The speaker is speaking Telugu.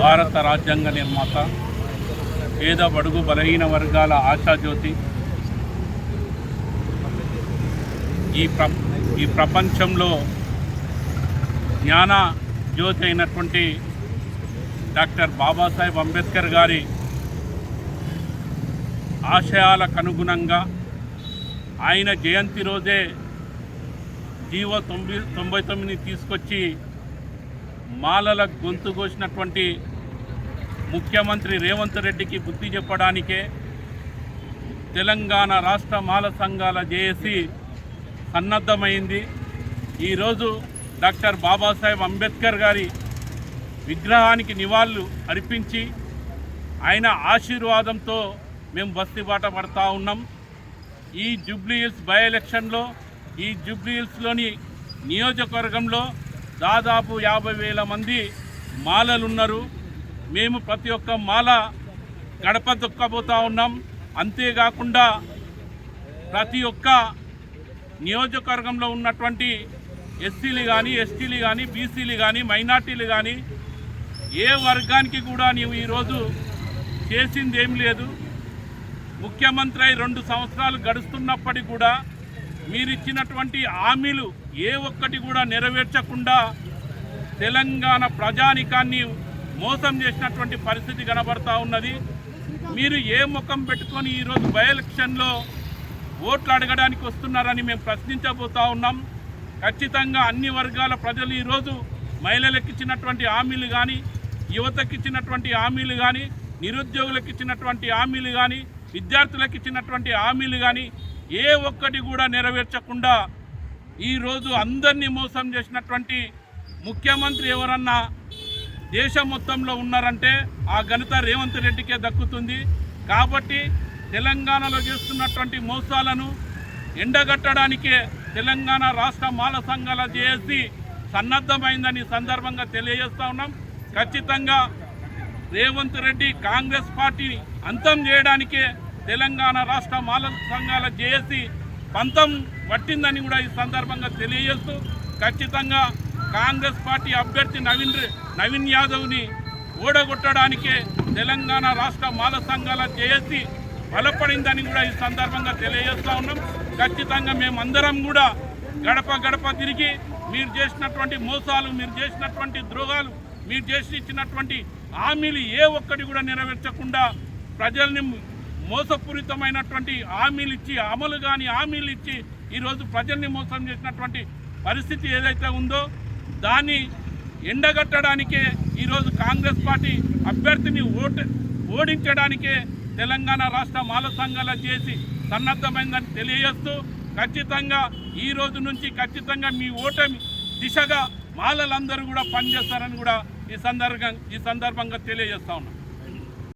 భారత రాజ్యాంగ నిర్మాత పేద బడుగు బలహీన వర్గాల ఆశాజ్యోతి. ఈ ప్ర ఈ ప్రపంచంలో జ్ఞాన జ్యోతి అయినటువంటి డాక్టర్ బాబాసాహెబ్ అంబేద్కర్ గారి ఆశయాలకు అనుగుణంగా ఆయన జయంతి రోజే జీవో తొంభై తొంభై తొమ్మిది తీసుకొచ్చి మాలల గొంతు కోసినటువంటి ముఖ్యమంత్రి రేవంత్ రెడ్డికి బుద్ధి చెప్పడానికే తెలంగాణ రాష్ట్ర మాల సంఘాల జేఏసీ సన్నద్ధమైంది. ఈరోజు డాక్టర్ బాబాసాహెబ్ అంబేద్కర్ గారి విగ్రహానికి నివాళులు అర్పించి ఆయన ఆశీర్వాదంతో మేము బస్తీబాట పడతా ఉన్నాం. ఈ జూబ్లీ హిల్స్ బై ఎలక్షన్లో ఈ జూబ్లీ హిల్స్లోని నియోజకవర్గంలో దాదాపు యాభై వేల మంది మాలలు ఉన్నారు మేము ప్రతి ఒక్క మాల గడప దొక్కబోతా ఉన్నాం. అంతేకాకుండా ప్రతి ఒక్క నియోజకవర్గంలో ఉన్నటువంటి ఎస్సీలు కానీ ఎస్టీలు కానీ బీసీలు కానీ మైనార్టీలు కానీ ఏ వర్గానికి కూడా నీవు ఈరోజు చేసింది ఏం లేదు. ముఖ్యమంత్రి అయి రెండు సంవత్సరాలు గడుస్తున్నప్పటికీ కూడా మీరిచ్చినటువంటి హామీలు ఏ ఒక్కటి కూడా నెరవేర్చకుండా తెలంగాణ ప్రజానికాన్ని మోసం చేసినటువంటి పరిస్థితి కనబడతా ఉన్నది. మీరు ఏ ముఖం పెట్టుకొని ఈరోజు బై ఎలక్షన్లో ఓట్లు అడగడానికి వస్తున్నారని మేము ప్రశ్నించబోతా ఉన్నాం. ఖచ్చితంగా అన్ని వర్గాల ప్రజలు ఈరోజు మహిళలకు ఇచ్చినటువంటి హామీలు కానీ యువతకి ఇచ్చినటువంటి హామీలు కానీ నిరుద్యోగులకు ఇచ్చినటువంటి హామీలు కానీ విద్యార్థులకు ఇచ్చినటువంటి హామీలు కానీ ఏ ఒక్కటి కూడా నెరవేర్చకుండా ఈరోజు అందరినీ మోసం చేసినటువంటి ముఖ్యమంత్రి ఎవరన్నా దేశం మొత్తంలో ఉన్నారంటే ఆ ఘనత రేవంత్ రెడ్డికే దక్కుతుంది. కాబట్టి తెలంగాణలో చేస్తున్నటువంటి మోసాలను ఎండగట్టడానికే తెలంగాణ రాష్ట్ర మాల సంఘాల జేఏసీ సన్నద్ధమైందని సందర్భంగా తెలియజేస్తా ఉన్నాం. ఖచ్చితంగా రేవంత్ రెడ్డి కాంగ్రెస్ పార్టీని అంతం చేయడానికే తెలంగాణ రాష్ట్ర మాల సంఘాల జేఏసీ పంతం పట్టిందని కూడా ఈ సందర్భంగా తెలియజేస్తూ ఖచ్చితంగా కాంగ్రెస్ పార్టీ అభ్యర్థి నవీన్ నవీన్ యాదవ్ని ఓడగొట్టడానికే తెలంగాణ రాష్ట్ర మాల సంఘాల జేఏసీ బలపడిందని కూడా ఈ సందర్భంగా తెలియజేస్తూ ఉన్నాం. ఖచ్చితంగా మేమందరం కూడా గడప గడప తిరిగి మీరు చేసినటువంటి మోసాలు మీరు చేసినటువంటి ద్రోహాలు మీరు చేసి ఇచ్చినటువంటి హామీలు ఏ ఒక్కటి కూడా నెరవేర్చకుండా ప్రజల్ని మోసపూరితమైనటువంటి హామీలు ఇచ్చి అమలు కాని హామీలు ఇచ్చి ఈరోజు ప్రజల్ని మోసం చేసినటువంటి పరిస్థితి ఏదైతే ఉందో దాన్ని ఎండగట్టడానికే ఈరోజు కాంగ్రెస్ పార్టీ అభ్యర్థిని ఓట ఓడించడానికే తెలంగాణ రాష్ట్ర మాల సంఘాల చేసి సన్నద్ధమైందని తెలియజేస్తూ ఖచ్చితంగా ఈ రోజు నుంచి ఖచ్చితంగా మీ ఓటమి దిశగా మాలలందరూ కూడా పనిచేస్తారని కూడా ఈ సందర్భంగా ఈ సందర్భంగా తెలియజేస్తా ఉన్నాం.